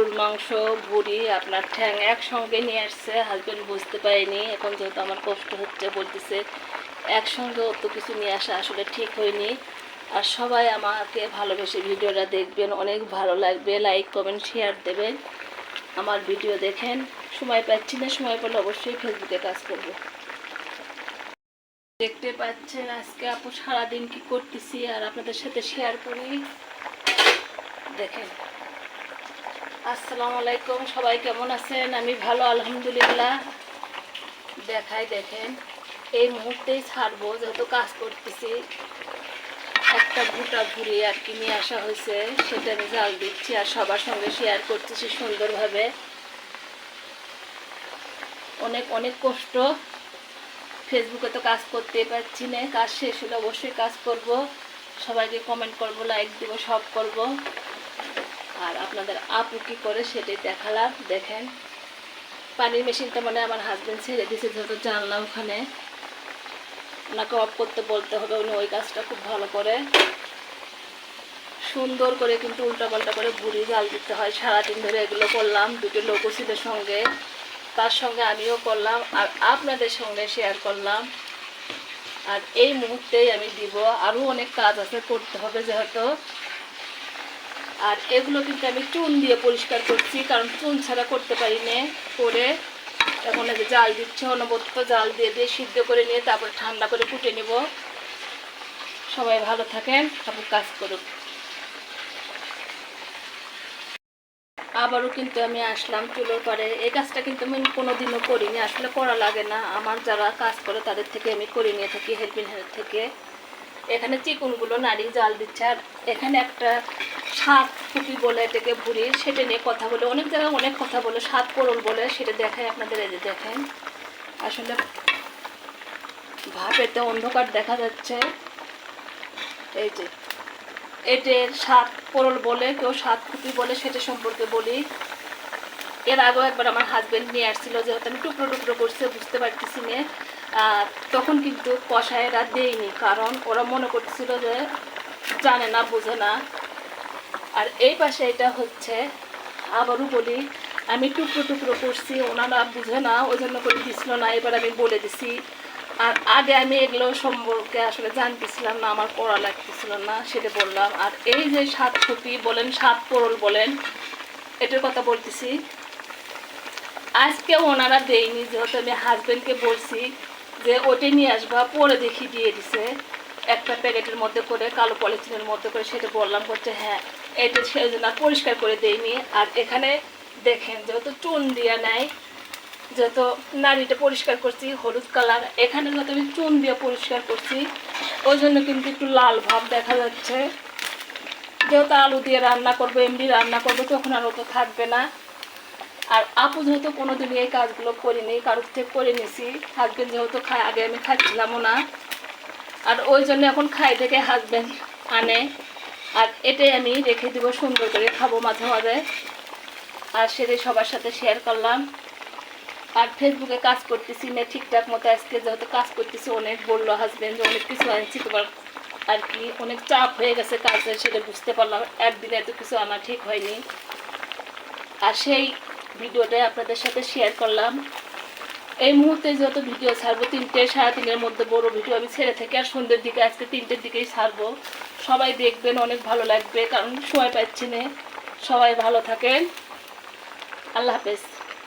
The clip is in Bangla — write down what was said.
গরুর মাংস, ভুড়ি, আপনার ঠ্যাং একসঙ্গে নিয়ে আসছে। হাজবেন্ড বুঝতে পারেনি, এখন যেহেতু আমার কষ্ট হচ্ছে, বলতেছে একসঙ্গে অত কিছু নিয়ে আসা আসলে ঠিক হয়নি। আর সবাই আমাকে ভালোবেসে ভিডিওটা দেখবেন, অনেক ভালো লাগবে। লাইক কমেন্ট শেয়ার দেবেন। আমার ভিডিও দেখেন। সময় পাচ্ছি না, সময় পেলে অবশ্যই ফেসবুকে কাজ করব। দেখতে পাচ্ছেন আজকে আপু সারাদিন কি করতেছি, আর আপনাদের সাথে শেয়ার করি। দেখেন। আসসালামু আলাইকুম, সবাই কেমন আছেন? আমি ভালো, আলহামদুলিল্লাহ। দেখাই, দেখেন, এই মুহূর্তেই ছাড়বো, যেহেতু কাজ করতেছি। একটা ভুটা ঘুরে আর কি নিয়ে আসা হয়েছে, সেটা আমি জাল দিচ্ছি আর সবার সঙ্গে শেয়ার করতেছি সুন্দরভাবে। অনেক অনেক কষ্ট। ফেসবুকে তো কাজ করতেই পারছি না, কাজ শেষ হলে অবশ্যই কাজ করব। সবাইকে কমেন্ট করব লাইক দিব সব করব। আর আপনাদের আপু কী করে সেটাই দেখালাম, দেখেন। পানির মেশিনটা মানে আমার হাজব্যান্ড ছেড়ে দিয়েছে যেহেতু জানলা ওখানে। ওনাকে অফ করতে বলতে হবে, উনি ওই কাজটা খুব ভালো করে। সুন্দর করে কিন্তু উল্টাপাল্টা করে বুড়ি জাল দিতে হয়। সারাদিন ধরে এগুলো করলাম, দুটো লোকসিদের সঙ্গে। তার সঙ্গে আমিও করলাম, আর আপনাদের সঙ্গে শেয়ার করলাম। আর এই মুহূর্তেই আমি দিব। আরও অনেক কাজ আছে করতে হবে যেহেতু। আর এগুলো কিন্তু আমি চুন দিয়ে পরিষ্কার করছি, কারণ চুন ছাড়া করতে পারি না। করে এখন এই যে জাল দিচ্ছে অনবদ্য জাল দিয়ে দিয়ে সিদ্ধ করে নিয়ে তারপরে ঠান্ডা করে কুটে নেব। সবাই ভালো থাকেন তারপর কাজ করুন আবারও কিন্তু আমি আসলাম চুলোর পরে এই কাজটা কিন্তু আমি কোনোদিনও করিনি, আসলে করা লাগে না। আমার যারা কাজ করে তাদের থেকে আমি করে নিয়ে থাকি হেল্পিং হেল্প থেকে। এখানে চিকুনগুলো নাড়ি জাল দিচ্ছে, আর এখানে একটা সাত কুপি বলে এটাকে ভুড়ি, সেটা নিয়ে কথা বলে, অনেক জায়গায় অনেক কথা বলে সাত পোড়ল বলে, সেটা দেখায় আপনাদের, এই যে দেখেন। আসলে ভাপেতে অন্ধকার দেখা যাচ্ছে। এই যে এটের সাত পোড়ল বলে, কেউ সাত কুপি বলে, সেটা সম্পর্কে বলি। এর আগেও একবার আমার হাজব্যান্ড নিয়ে আসছিল, যেহেতু আমি টুকরো টুকরো করছে, বুঝতে পারতেছি না। আর তখন কিন্তু কষায়েরা দেয়নি, কারণ ওরা মনে করছিল যে জানে না, বোঝে না। আর এই পাশে এটা হচ্ছে, আবারও বলি, আমি টুকরো টুকরো করছি, ওনারা বুঝে না ওই জন্য করে দিছিল না, এবার আমি বলে দিছি। আর আগে আমি এগুলো সম্পর্কে আসলে জানতেছিলাম না, আমার পড়া লাগতেছিল না, সেটা বললাম। আর এই যে সাত কপি বলেন, সাত পোড়ল বলেন, এটার কথা বলতেছি। আজকে ওনারা দেয়নি, যেহেতু আমি হাজব্যান্ডকে বলছি যে ওটা নিয়ে আসবা, পরে দেখি দিয়ে দিছে। একটা প্যাকেটের মধ্যে করে, কালো পলিথিনের মধ্যে করে সেটা বললাম করছে হ্যাঁ এটা সেই জন্য পরিষ্কার করে দেয়নি আর এখানে দেখেন, যেহেতু চুন দিয়া নেয় যেহেতু নাড়িটা পরিষ্কার করছি, হলুদ কালার, এখানে যেহেতু আমি চুন দিয়ে পরিষ্কার করছি ওই জন্য কিন্তু একটু লাল ভাব দেখা যাচ্ছে। যেহেতু আলু দিয়ে রান্না করব, এমনি রান্না করব, তখন আর অত থাকবে না। আর আপু যেহেতু কোনোদিনই এই কাজগুলো করিনি, কারোর থেকে করে নিছি। হাজব্যান্ড যেহেতু খায়, আগে আমি খাচ্ছিলামও না। আর ওই জন্য এখন খাই থেকে হাজব্যান্ড আনে। আর এটাই আমি রেখে দিব, সুন্দর করে খাব মাঝে মাঝে। আর সেটাই সবার সাথে শেয়ার করলাম। আর ফেসবুকে কাজ করতেছি, না ঠিকঠাক মতো আজকে যেহেতু কাজ করতেছি, অনেক বলল হাজব্যান্ড অনেক কিছু আনছি, তোমার আর কি অনেক চাপ হয়ে গেছে কাজের, সেটা বুঝতে পারলাম। একদিনে এত কিছু আনা ঠিক হয়নি। আর সেই ভিডিওটাই আপনাদের সাথে শেয়ার করলাম। এই মুহূর্তে যত ভিডিও ছাড়বো, তিনটে সাড়ে তিনের মধ্যে বড় ভিডিও আমি ছেড়ে থেকে আর সন্ধ্যের দিকে, আজকে তিনটের দিকেই ছাড়বো। সবাই দেখবেন, অনেক ভালো লাগবে, কারণ সময় পাচ্ছি না। সবাই ভালো থাকেন। আল্লাহ হাফেজ।